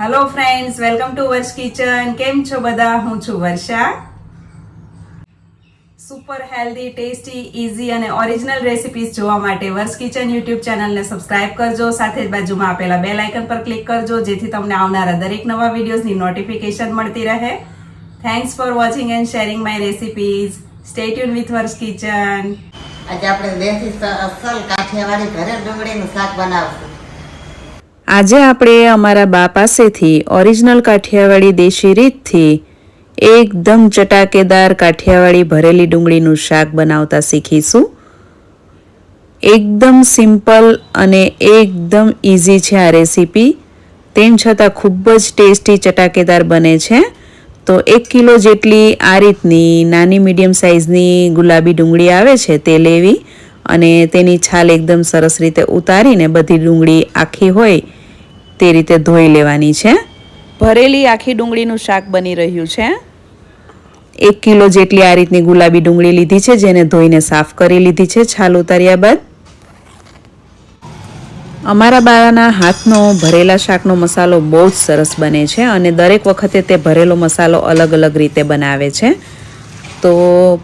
Hello friends welcome to Varsha kitchen કેમ છો બધા હું છું Varsha super healthy tasty easy અને ઓરિજિનલ રેસિપીઝ જોવા માટે વર્ષ કિચન યુટ્યુબ ચેનલને સબસ્ક્રાઇબ કરજો. સાથે જ બાજુમાં આપેલા બેલ આઇકન પર ક્લિક કરજો, જેથી તમને આવનારા દરેક નવા વિડીયોઝની નોટિફિકેશન મળતી રહે. Thanks for watching and sharing my recipes stay tune with Varsha kitchen આજે આપણે દેશી અસલ કાઠિયાવાડી ઘરે ડુંગળીનું શાક બનાવશું. આજે આપણે અમારા બા પાસેથી ઓરિજિનલ કાઠિયાવાડી દેશી રીતથી એકદમ ચટાકેદાર કાઠિયાવાડી ભરેલી ડુંગળીનું શાક બનાવતા શીખીશું. એકદમ સિમ્પલ અને એકદમ ઇઝી છે આ રેસીપી. તેમ છતાં ખૂબ જ ટેસ્ટી ચટાકેદાર બને છે. તો એક કિલો જેટલી આ રીતની નાની મીડિયમ સાઇઝની ગુલાબી ડુંગળી આવે છે તે લેવી અને તેની છાલ એકદમ સરસ રીતે ઉતારીને બધી ડુંગળી આખી હોય તે રીતે ધોઈ લેવાની છે. ભરેલી આખી ડુંગળીનું શાક બની રહ્યું છે. એક કિલો જેટલી આ રીતની ગુલાબી ડુંગળી લીધી છે જેને ધોઈને સાફ કરી લીધી છે છાલ ઉતાર્યા બાદ. અમારા બાળાના હાથનો ભરેલા શાકનો મસાલો બહુ જ સરસ બને છે અને દરેક વખતે તે ભરેલો મસાલો અલગ અલગ રીતે બનાવે છે. તો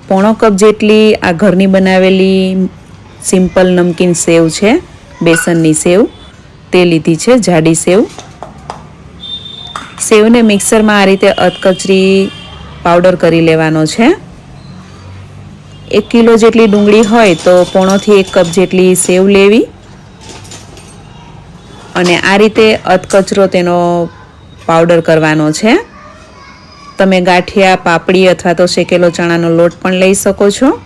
પોણો કપ જેટલી આ ઘરની બનાવેલી સિમ્પલ નમકીન સેવ છે બેસનની સેવ. તે લીધી છે જાડી સેવ. સેવને મિક્સરમાં આ રીતે અધકચરી પાવડર કરી લેવાનો છે. એક કિલો જેટલી ડુંગળી હોય તો પોણોથી એક કપ જેટલી સેવ લેવી. અને આ રીતે અધકચરો તેનો પાવડર કરવાનો છે. તમે ગાંઠિયા, પાપડી અથવા તો શેકેલો ચણાનો લોટ પણ લઈ શકો છો.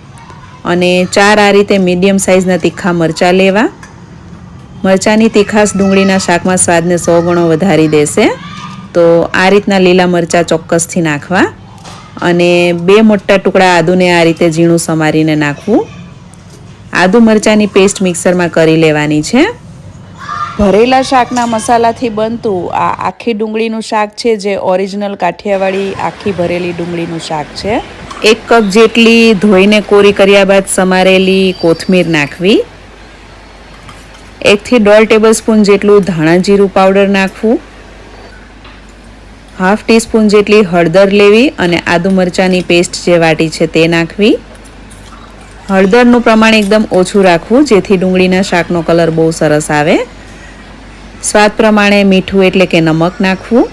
અને ચાર આ રીતે મીડિયમ સાઇઝના તીખા મરચાં લેવા. મરચાંની તીખાશ ડુંગળીના શાકમાં સ્વાદને સો ગણો વધારી દેશે. તો આ રીતના લીલા મરચાં ચોક્કસથી નાખવા. અને બે મોટા ટુકડા આદુને આ રીતે ઝીણું સમારીને નાખવું. આદુ મરચાંની પેસ્ટ મિક્સરમાં કરી લેવાની છે. ભરેલા શાકના મસાલાથી બનતું આ આખી ડુંગળીનું શાક છે, જે ઓરિજિનલ કાઠિયાવાડી આખી ભરેલી ડુંગળીનું શાક છે. એક કપ જેટલી ધોઈને કોરી કર્યા બાદ સમારેલી કોથમીર નાખવી. એકથી દોઢ ટેબલ સ્પૂન જેટલું ધાણા જીરું પાવડર નાખવું હાફ ટીસ્પૂન જેટલી હળદર લેવી અને આદુ મરચાંની પેસ્ટ જે વાટી છે તે નાખવી. હળદરનું પ્રમાણ એકદમ ઓછું રાખવું, જેથી ડુંગળીના શાકનો કલર બહુ સરસ આવે. સ્વાદ પ્રમાણે મીઠું એટલે કે નમક નાખવું.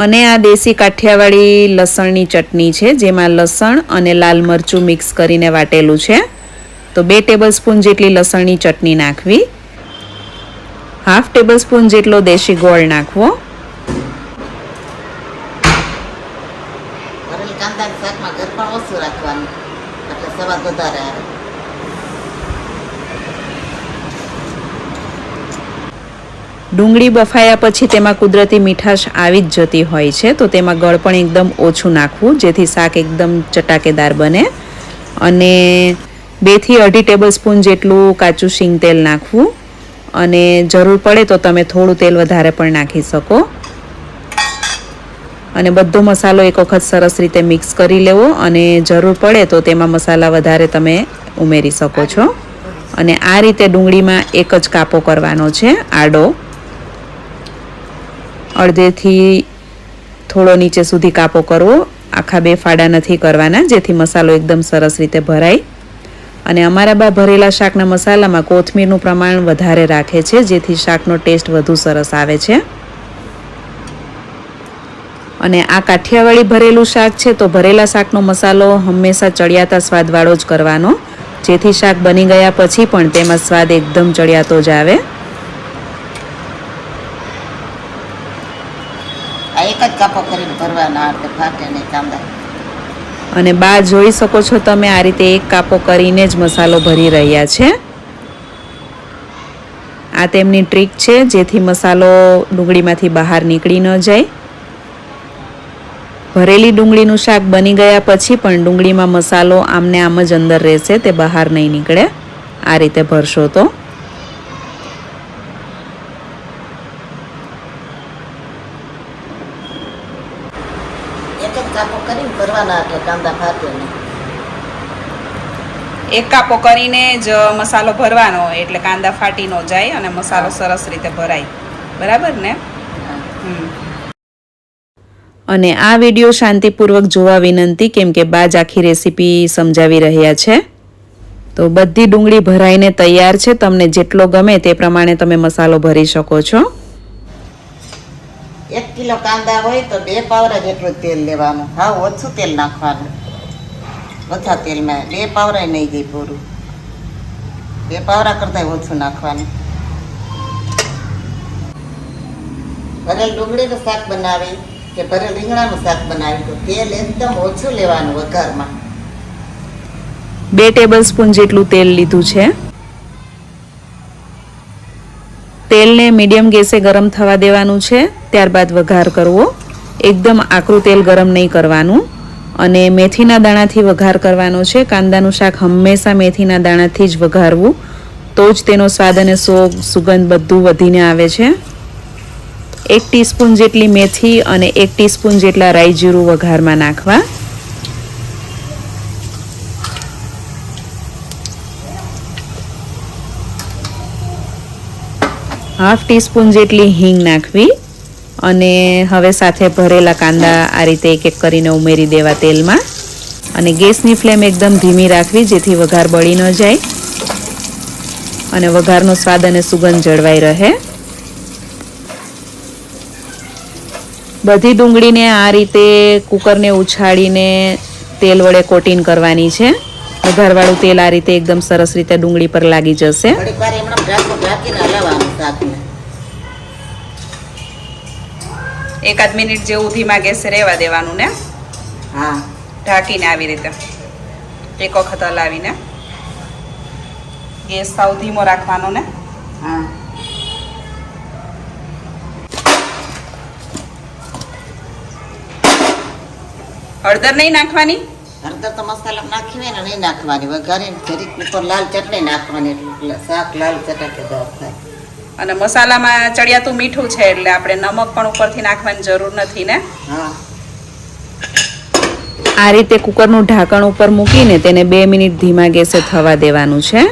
અને આ દેશી કાઠિયાવાડી લસણની ચટણી છે, જેમાં લસણ અને લાલ મરચું મિક્સ કરીને વાટેલું છે. તો બે ટેબલ સ્પૂન જેટલી લસણની ચટણી નાખવી. હાફ ટેબલસ્પૂન જેટલો દેશી ગોળ નાખવો. રાખવાનું. એટલે સ્વાદ વધારે આવે. ડુંગળી બફાયા પછી તેમાં કુદરતી મીઠાશ આવી જ જતી હોય છે. તો તેમાં ગળ પણ એકદમ ઓછું નાખવું, જેથી શાક એકદમ ચટાકેદાર બને. અને બેથી અઢી ટેબલ સ્પૂન જેટલું કાચું શીંગ તેલ નાખવું. અને જરૂર પડે તો તમે થોડું તેલ વધારે પણ નાખી શકો. અને બધો મસાલો એક વખત સરસ રીતે મિક્સ કરી લેવો. અને જરૂર પડે તો તેમાં મસાલા વધારે તમે ઉમેરી શકો છો. અને આ રીતે ડુંગળીમાં એક જ કાપો કરવાનો છે, આડો. અડધેથી થોડો નીચે સુધી કાપો કરવો. આખા બે ફાડા નથી કરવાના, જેથી મસાલો એકદમ સરસ રીતે ભરાય. અને અમારા બા ભરેલા શાકના મસાલામાં કોથમીરનું પ્રમાણ વધારે રાખે છે, જેથી શાકનો ટેસ્ટ વધુ સરસ આવે છે. અને આ કાઠિયાવાડી ભરેલું શાક છે, તો ભરેલા શાકનો મસાલો હંમેશા ચડિયાતા સ્વાદવાળો જ કરવાનો. જેથી શાક બની ગયા પછી પણ તેમાં સ્વાદ એકદમ ચડિયાતો જ આવે. જ કાપો કરીને ભરવાના એટલે ફાટે નહીં કાંદા. અને બા જોઈ શકો છો તમે આ રીતે એક કાપો કરીને જ મસાલો ભરી રહ્યા છે. આ તેમની ટ્રીક છે જેથી મસાલો ડુંગળીમાંથી બહાર નીકળી ન જાય. ભરેલી ડુંગળીનું શાક બની ગયા પછી પણ ડુંગળીમાં મસાલો આમને આમ જ અંદર રહેશે તે બહાર નહીં નીકળે. આ રીતે ભરશો તો. એક કાપો કરીને એટલે કાંદા ફાટે નહીં. એક કાપો કરીને જ મસાલો ભરવાનો એટલે કાંદા ફાટી ન જાય અને મસાલો સરસ રીતે ભરાય. બરાબર ને? અને આ વીડિયો શાંતિપૂર્વક જોવા વિનંતી કેમ કે બાજ આખી રેસીપી સમજાવી રહ્યા છે. તો બધી ડુંગળી ભરાઈને તૈયાર છે. તમને જેટલો ગમે તે પ્રમાણે તમે મસાલો ભરી શકો છો. એક કિલો કાંદા હોય તો બે પાવરા જેટલું તેલ લેવાનું. હા, ઓછું તેલ નાખવાનું. ઓછા તેલમાં. બે પાવરા નહીં જાય પૂરું. બે પાવરા કરતાં ઓછું નાખવાનું. ભરેલ ડુંગળીનું શાક બનાવી કે ભરેલ રીંગણાનું શાક બનાવી તો તેલ એકદમ ઓછું લેવાનું વઘારમાં. બે ટેબલ સ્પૂન જેટલું તેલ લીધું છે. તેલને મીડિયમ ગેસે ગરમ થવા દેવાનું છે. ત્યારબાદ વઘાર કરવો. એકદમ આકરું તેલ ગરમ નહીં કરવાનું. અને મેથીના દાણાથી વઘાર કરવાનો છે. કાંદાનું શાક હંમેશા મેથીના દાણાથી જ વઘારવું. તો જ તેનો સ્વાદ અને સો સુગંધ બધું વધીને આવે છે. એક ટીસ્પૂન જેટલી મેથી અને એક ટીસ્પૂન જેટલા રાઈ જીરું વઘારમાં નાખવા. હાફ ટીસ્પૂન જેટલી હિંગ નાખવી અને હવે સાથે ભરેલા કાંદા આ રીતે એક એક કરીને ઉમેરી દેવા તેલમાં. અને ગેસની ફ્લેમ એકદમ ધીમી રાખવી જેથી વઘાર બળી ન જાય અને વઘારનો સ્વાદ અને સુગંધ જળવાઈ રહે. બધી ડુંગળીને આ રીતે કુકરને ઉછાળીને તેલ વડે કોટિંગ કરવાની છે. વઘારવાળું તેલ આ રીતે એકદમ સરસ રીતે ડુંગળી પર લાગી જશે. એકાદ મિનિટ જેવું ધીમા ગેસે રહેવા દેવાનું ને? હા. ઢાંકીને આવી રીતે. એક વખત હલાવીને. ગેસ સાવ ધીમો રાખવાનો ને? હા. હળદર નહીં નાખવાની? હળદર તો મસાલા નાખી હોય ને નહીં નાખવાની. વઘારીને જરીક ઉપર લાલ ચટણી નાખવાની એટલે શાક લાલ ચટાકેદાર થાય. અને મસાલામાં ચડિયાતું મીઠું છે એટલે આપણે નમક પણ ઉપરથી નાખવાની જરૂર નથી ને? હા. આ રીતે કુકરનું ઢાંકણ ઉપર મૂકીને તેને બે મિનિટ ધીમા ગેસે થવા દેવાનું છે.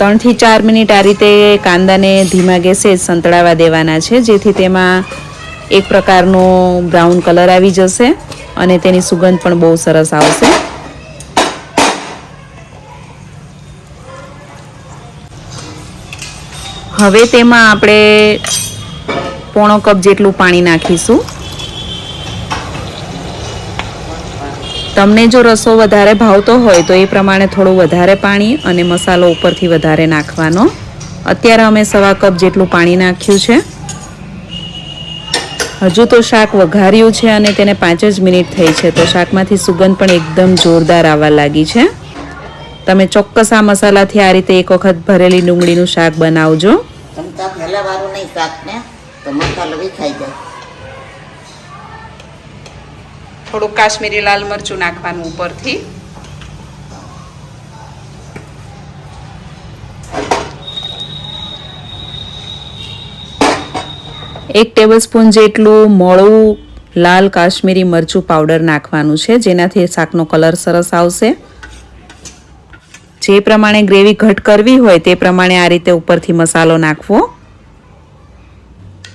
ત્રણથી ચાર મિનિટ આ રીતે કાંદાને ધીમા ગેસે સંતળાવા દેવાના છે, જેથી તેમાં એક પ્રકારનો બ્રાઉન કલર આવી જશે અને તેની સુગંધ પણ બહુ સરસ આવશે. હવે તેમાં આપણે પોણો કપ જેટલું પાણી નાખીશું. તમને જો રસો વધારે ભાવતો હોય તો એ પ્રમાણે થોડું વધારે પાણી અને મસાલો ઉપરથી વધારે નાખવાનો. અત્યારે અમે સવા કપ જેટલું પાણી નાખ્યું છે. હજુ તો શાક વઘાર્યું છે અને તેને પાંચ જ મિનિટ થઈ છે તો શાકમાંથી સુગંધ પણ એકદમ જોરદાર આવવા લાગી છે. તમે ચોક્કસ આ મસાલાથી આ રીતે એક વખત ભરેલી ડુંગળીનું શાક બનાવજો. નહીં શાકને, તો મસાલો ખાઈ જાય. થોડુંક કાશ્મીરી લાલ મરચું નાખવાનું ઉપરથી. એક ટેબલસ્પૂન જેટલું મોળું લાલ કાશ્મીરી મરચું પાવડર નાખવાનું છે, જેનાથી શાકનો કલર સરસ આવશે. જે પ્રમાણે ગ્રેવી ઘટ કરવી હોય તે પ્રમાણે આ રીતે ઉપરથી મસાલો નાખવો.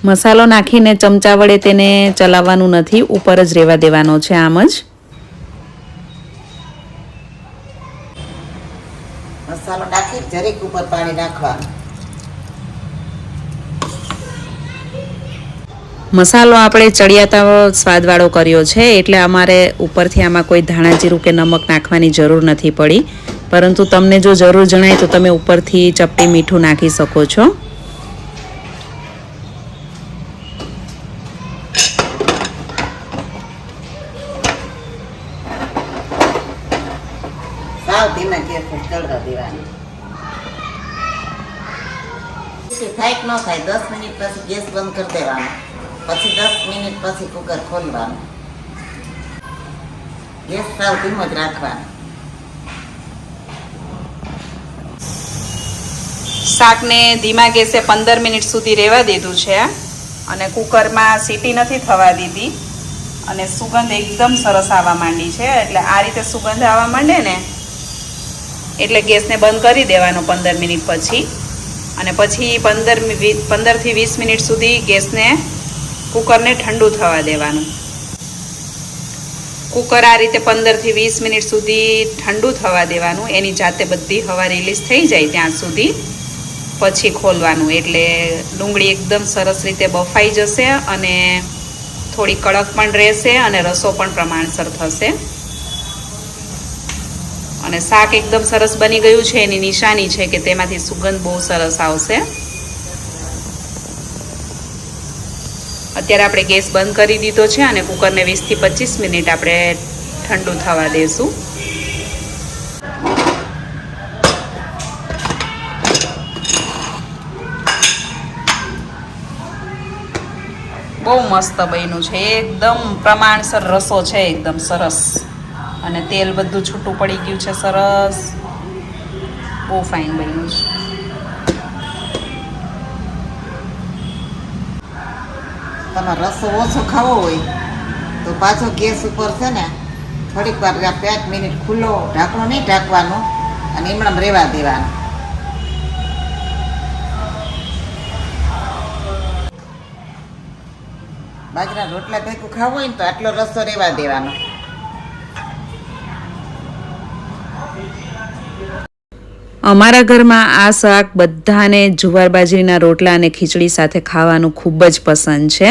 મસાલો નાખીને ચમચા વડે તેને ચલાવવાનું નથી ઉપર જ રહેવા દેવાનો છે આમ જ. મસાલો નાખી જરીક ઉપર પાણી નાખવાનું. મસાલો આપણે ચડિયાતા સ્વાદવાળો કર્યો છે એટલે અમારે ઉપરથી આમાં કોઈ ધાણા જીરું કે નમક નાખવાની જરૂર નથી પડી. પરંતુ તમને જો જરૂર જણાય તો તમે ઉપરથી ચપટી મીઠું નાખી શકો છો સાવ ચડવા દેવાની. થાય કે ન થાય, દસ મિનિટ પછી ગેસ બંધ કરી દેવાનો. પછી દસ મિનિટ પછી કુકર ખોલવાનું. ગેસ સાવ ધીમો જ રાખવાનો. શાકને ધીમા ગેસે પંદર મિનિટ સુધી રહેવા દીધું છે અને કુકરમાં સીટી નથી થવા દીધી. અને સુગંધ એકદમ સરસ આવવા માંડી છે, એટલે આ રીતે સુગંધ આવવા માંડે ને એટલે ગેસને બંધ કરી દેવાનો પંદર મિનિટ પછી. અને પછી પંદર પંદરથી વીસ મિનિટ સુધી ગેસને કુકરને ઠંડુ થવા દેવાનું. કુકર આ રીતે પંદરથી વીસ મિનિટ સુધી ઠંડુ થવા દેવાનું. એની જાતે બધી હવા રિલીઝ થઈ જાય ત્યાં સુધી. પછી ખોલવાનું. એટલે ડુંગળી એકદમ સરસ રીતે બફાઈ જશે અને થોડી કડક પણ રહેશે અને રસો પણ પ્રમાણસર થશે. અને શાક એકદમ સરસ બની ગયું છે, એની નિશાની છે કે તેમાંથી સુગંધ બહુ સરસ આવશે. અત્યારે આપણે ગેસ બંધ કરી દીધો છે અને કુકરને વીસથી પચીસ મિનિટ આપણે ઠંડુ થવા દઈશું બહુ મસ્ત બન્યું છે, એકદમ પ્રમાણસર રસો છે, એકદમ સરસ. અને તેલ બધું છૂટું પડી ગયું છે, સરસ. બહુ ફાઇન બન્યું છે. તમારે રસો ઓછો ખાવો હોય, તો પાછો ગેસ ઉપર છે ને, થોડીક વાર પાંચ મિનિટ ખુલ્લો ઢાંકણો નહીં ઢાંકવાનો, અને એમણામ રહેવા દેવાનું. બાજરા રોટલા ભેગું ખાવું હોય ને તો આટલો રસો રહેવા દેવાનો. અમારા ઘરમાં આ શાક બધાને જુવાર બાજરીના રોટલા અને ખીચડી સાથે ખાવાનું ખૂબ જ પસંદ છે.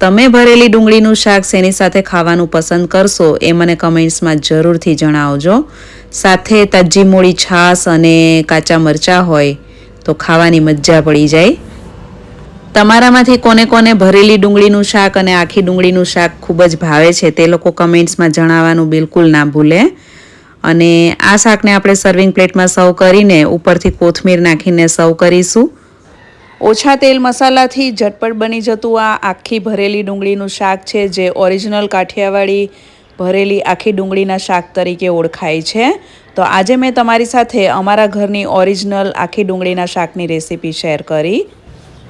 તમે ભરેલી ડુંગળીનું શાક શેની સાથે ખાવાનું પસંદ કરશો એ મને કમેન્ટ્સમાં જરૂરથી જણાવજો. સાથે તાજી મૂળી છાશ અને કાચા મરચાં હોય તો ખાવાની મજા પડી જાય. તમારામાંથી કોને કોને ભરેલી ડુંગળીનું શાક અને આખી ડુંગળીનું શાક ખૂબ જ ભાવે છે તે લોકો કમેન્ટ્સમાં જણાવવાનું બિલકુલ ના ભૂલે. અને આ શાકને આપણે સર્વિંગ પ્લેટમાં સર્વ કરીને ઉપરથી કોથમીર નાખીને સર્વ કરીશું. ઓછા તેલ મસાલાથી ઝટપટ બની જતું આ આખી ભરેલી ડુંગળીનું શાક છે, જે ઓરિજિનલ કાઠિયાવાડી ભરેલી આખી ડુંગળીના શાક તરીકે ઓળખાય છે. તો આજે મેં તમારી સાથે અમારા ઘરની ઓરિજિનલ આખી ડુંગળીના શાકની રેસીપી શેર કરી.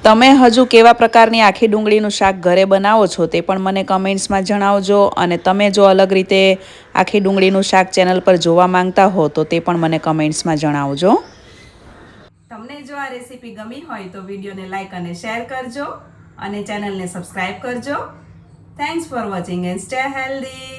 તમે હજુ કેવા પ્રકારની આખી ડુંગળીનું શાક ઘરે બનાવો છો તે પણ મને કમેન્ટ્સમાં જણાવજો અને તમે જો અલગ રીતે આખી ડુંગળીનું શાક ચેનલ પર જોવા માંગતા હો તો તે પણ મને કમેન્ટ્સમાં જણાવજો. તમને જો આ રેસીપી ગમી હોય તો વિડીયોને લાઇક અને શેર કરજો અને ચેનલને સબસ્ક્રાઇબ કરજો. Thanks for watching and stay healthy